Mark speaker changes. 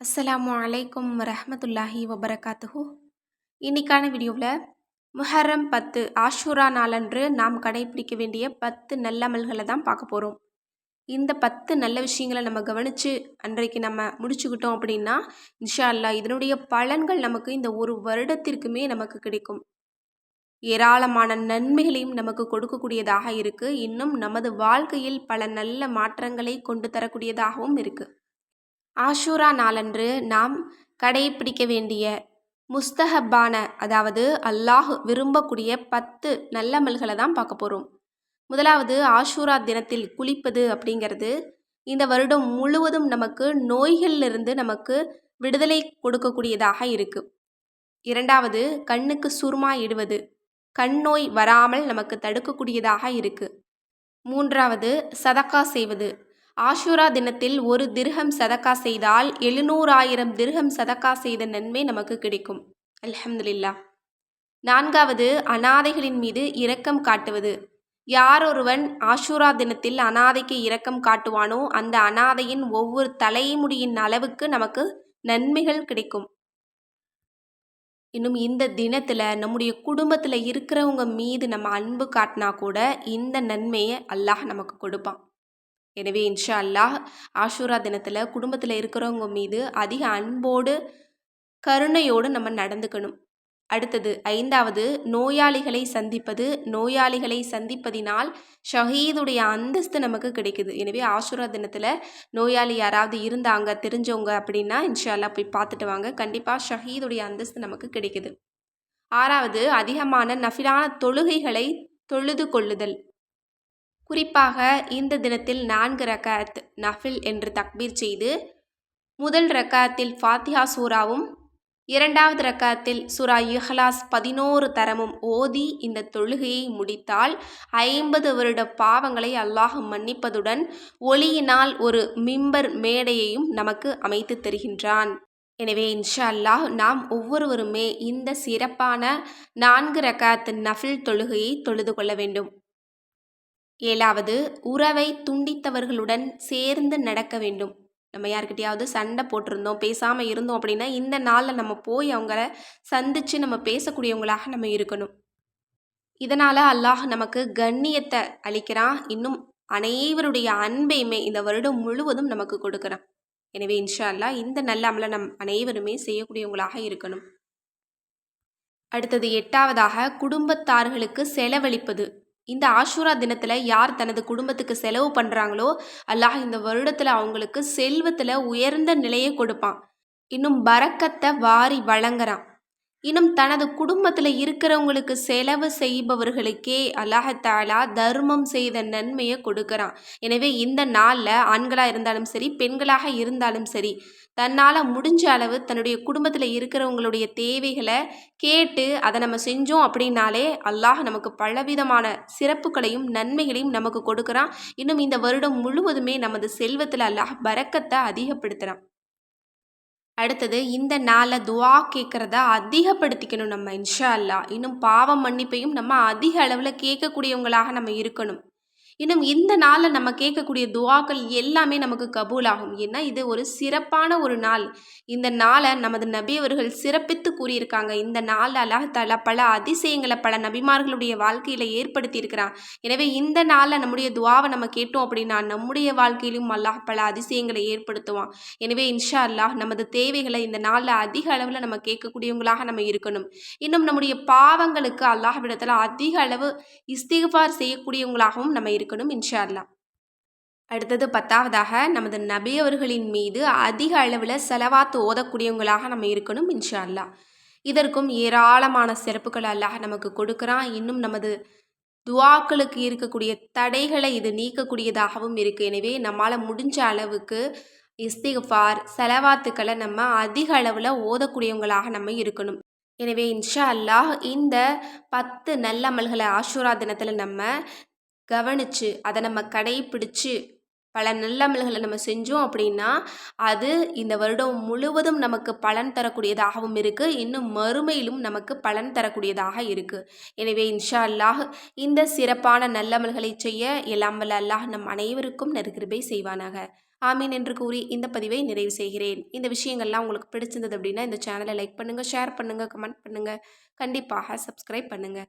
Speaker 1: அஸ்ஸலாமு அலைக்கும் ரஹமத்துல்லாஹி வபரகாத்துஹு. இன்னைக்கான வீடியோவில் முஹர்ரம் பத்து ஆஷூரா நாளன்று நாம் கடைபிடிக்க வேண்டிய பத்து நல்லமல்களை தான் பார்க்க போகிறோம். இந்த பத்து நல்ல விஷயங்களை நம்ம கவனித்து அன்றைக்கு நம்ம முடிச்சுக்கிட்டோம் அப்படின்னா இன்ஷா அல்லாஹ் இதனுடைய பலன்கள் நமக்கு இந்த ஒரு வருடத்திற்குமே நமக்கு கிடைக்கும். ஏராளமான நன்மைகளையும் நமக்கு கொடுக்கக்கூடியதாக இருக்குது இன்னும் நமது வாழ்க்கையில் பல நல்ல மாற்றங்களை கொண்டு தரக்கூடியதாகவும் இருக்குது ஆஷூரா நாளன்று நாம் கடைபிடிக்க வேண்டிய முஸ்தஹப்பான அதாவது அல்லாஹ் விரும்பக்கூடிய பத்து நல்லமல்களை தான் பார்க்க போகிறோம் முதலாவது ஆஷூரா தினத்தில் குளிப்பது அப்படிங்கிறது இந்த வருடம் முழுவதும் நமக்கு நோய்களிலிருந்து நமக்கு விடுதலை கொடுக்கக்கூடியதாக இருக்குது இரண்டாவது கண்ணுக்கு சுருமா இடுவது கண் நோய் வராமல் நமக்கு தடுக்கக்கூடியதாக இருக்குது மூன்றாவது சதக்கா செய்வது ஆஷூரா தினத்தில் ஒரு திருகம் சதக்கா செய்தால் எழுநூறாயிரம் திருகம் சதக்கா செய்த நன்மை நமக்கு கிடைக்கும். அல்ஹம்துலில்லா நான்காவது அனாதைகளின் மீது இரக்கம் காட்டுவது. யார் ஒருவன் ஆஷூரா தினத்தில் அனாதைக்கு இரக்கம் காட்டுவானோ அந்த அனாதையின் ஒவ்வொரு தலைமுடியின் அளவுக்கு நமக்கு நன்மைகள் கிடைக்கும். இன்னும் இந்த தினத்தில் நம்முடைய குடும்பத்தில் இருக்கிறவங்க மீது நம்ம அன்பு காட்டினா கூட இந்த நன்மையை அல்லாஹ் நமக்கு கொடுப்பான். எனவே இன்ஷா அல்லாஹ் ஆஷூரா தினத்தில் குடும்பத்தில் இருக்கிறவங்க மீது அதிக அன்போடு கருணையோடு நம்ம நடந்துக்கணும். அடுத்தது ஐந்தாவது நோயாளிகளை சந்திப்பது. நோயாளிகளை சந்திப்பதினால் ஷஹீதுடைய அந்தஸ்து நமக்கு கிடைக்குது. எனவே ஆசுரா தினத்தில் நோயாளி யாராவது இருந்தாங்க தெரிஞ்சவங்க அப்படின்னா இன்ஷால்லா போய் பார்த்துட்டு வாங்க. கண்டிப்பாக ஷஹீதுடைய அந்தஸ்து நமக்கு கிடைக்குது. ஆறாவது அதிகமான நஃபிலான தொழுகைகளை தொழுது கொள்ளுதல். குறிப்பாக இந்த தினத்தில் நான்கு ரக்காத் நஃபில் என்று தக்பீர் செய்து முதல் ரக்காத்தில் ஃபாத்திஹா சூராவும் இரண்டாவது ரக்காத்தில் சுரா இஹ்லாஸ் பதினோரு தரமும் ஓதி இந்த தொழுகையை முடித்தால் ஐம்பது வருட பாவங்களை அல்லாஹ் மன்னிப்பதுடன் ஒளியினால் ஒரு மிம்பர் மேடையையும் நமக்கு அமைத்து தருகின்றான். எனவே இன்ஷா அல்லாஹ் நாம் ஒவ்வொருவருமே இந்த சிறப்பான நான்கு ரக்காத் நஃபில் தொழுகையை தொழுது கொள்ள வேண்டும். ஏழாவது உறவை துண்டித்தவர்களுடன் சேர்ந்து நடக்க வேண்டும். நம்ம யார்கிட்டயாவது சண்டை போட்டிருந்தோம் பேசாமல் இருந்தோம் அப்படின்னா இந்த நாளில் நம்ம போய் அவங்கள சந்தித்து நம்ம பேசக்கூடியவங்களாக நம்ம இருக்கணும். இதனால் அல்லாஹ் நமக்கு கண்ணியத்தை அளிக்கிறான். இன்னும் அனைவருடைய அன்பையுமே இந்த வருடம் முழுவதும் நமக்கு கொடுக்குறான். எனவே இன்ஷா அல்லா இந்த நல்ல அமலை நம் அனைவருமே செய்யக்கூடியவங்களாக இருக்கணும். அடுத்தது எட்டாவதாக குடும்பத்தார்களுக்கு செலவழிப்பது. இந்த ஆஷூரா தினத்தில் யார் தனது குடும்பத்துக்கு செலவு பண்ணுறாங்களோ அல்லாஹ் இந்த வருடத்தில் அவங்களுக்கு செல்வத்தில் உயர்ந்த நிலையை கொடுப்பான். இன்னும் பறக்கத்தை வாரி வழங்குறான். இன்னும் தனது குடும்பத்தில் இருக்கிறவங்களுக்கு செலவு செய்பவர்களுக்கே அல்லாஹாலா தர்மம் செய்த நன்மையை கொடுக்குறான். எனவே இந்த நாளில் ஆண்களாக இருந்தாலும் சரி பெண்களாக இருந்தாலும் சரி தன்னால் முடிஞ்ச அளவு தன்னுடைய குடும்பத்தில் இருக்கிறவங்களுடைய தேவைகளை கேட்டு அதை நம்ம செஞ்சோம் அப்படின்னாலே அல்லாஹ் நமக்கு பலவிதமான சிறப்புகளையும் நன்மைகளையும் நமக்கு கொடுக்குறான். இன்னும் இந்த வருடம் முழுவதுமே நமது செல்வத்தில் அல்லாஹ் பறக்கத்தை அதிகப்படுத்துகிறான் அடுத்தது இந்த நாளை துவா கேட்குறத அதிகப்படுத்திக்கணும் நம்ம இன்ஷா அல்லா இன்னும் பாவம் மன்னிப்பையும் நம்ம அதிக அளவில் கேட்கக்கூடியவங்களாக நம்ம இருக்கணும். இன்னும் இந்த நாளில் நம்ம கேட்கக்கூடிய துவாக்கள் எல்லாமே நமக்கு கபூலாகும். ஏன்னா இது ஒரு சிறப்பான ஒரு நாள். இந்த நாளை நமது நபி அவர்கள் சிறப்பித்து கூறியிருக்காங்க. இந்த நாளில் அல்லாஹால பல அதிசயங்களை பல நபிமார்களுடைய வாழ்க்கையில் ஏற்படுத்தியிருக்கிறான். எனவே இந்த நாளில் நம்முடைய துவாவை நம்ம கேட்டோம் அப்படின்னா நம்முடைய வாழ்க்கையிலும் அல்லாஹ் பல அதிசயங்களை ஏற்படுத்துவான். எனவே இன்ஷா அல்லாஹ் நமது தேவைகளை இந்த நாளில் அதிக அளவில் நம்ம கேட்கக்கூடியவங்களாக நம்ம இருக்கணும். இன்னும் நம்முடைய பாவங்களுக்கு அல்லாஹ்விடத்தில் அதிக அளவு இஸ்திகார் செய்யக்கூடியவங்களாகவும் நம்ம இருக்கணும். இருக்கணும் இன்ஷால்லா அடுத்தது பத்தாவதாக நமது நபி அவர்களின் மீது அதிக அளவில் செலவாத்து ஓதக்கூடியவங்களாக நம்ம இருக்கணும் இன்ஷா அல்லா இதற்கும் ஏராளமான சிறப்புகள் அல்லாஹ் நமக்கு கொடுக்குறான். இன்னும் நமது துவாக்களுக்கு இருக்கக்கூடிய தடைகளை இது நீக்கக்கூடியதாகவும் இருக்குது எனவே நம்மால் முடிஞ்ச அளவுக்கு இஸ்திகார் செலவாத்துக்களை நம்ம அதிக அளவில் ஓதக்கூடியவங்களாக நம்ம இருக்கணும். எனவே இன்ஷா அல்லாஹ் இந்த பத்து நல்லமல்களை ஆஷூரா தினத்தில் நம்ம கவனித்து அதை நம்ம கடைப்பிடிச்சு பல நல்லமல்களை நம்ம செஞ்சோம் அப்படின்னா அது இந்த வருடம் முழுவதும் நமக்கு பலன் தரக்கூடியதாகவும் இருக்குது இன்னும் மறுமையிலும் நமக்கு பலன் தரக்கூடியதாக இருக்குது எனவே இன்ஷா அல்லாஹ் இந்த சிறப்பான நல்லமல்களை செய்ய எல்லாம் வல்ல அல்லாஹ் நம் அனைவருக்கும் நெருகிருபை செய்வானாக. ஆமீன் என்று கூறி இந்த பதிவை நிறைவு செய்கிறேன். இந்த விஷயங்கள்லாம் உங்களுக்கு பிடிச்சிருந்தது அப்படின்னா இந்த சேனலை லைக் பண்ணுங்கள் ஷேர் பண்ணுங்கள் கமெண்ட் பண்ணுங்கள் கண்டிப்பாக சப்ஸ்கிரைப் பண்ணுங்கள்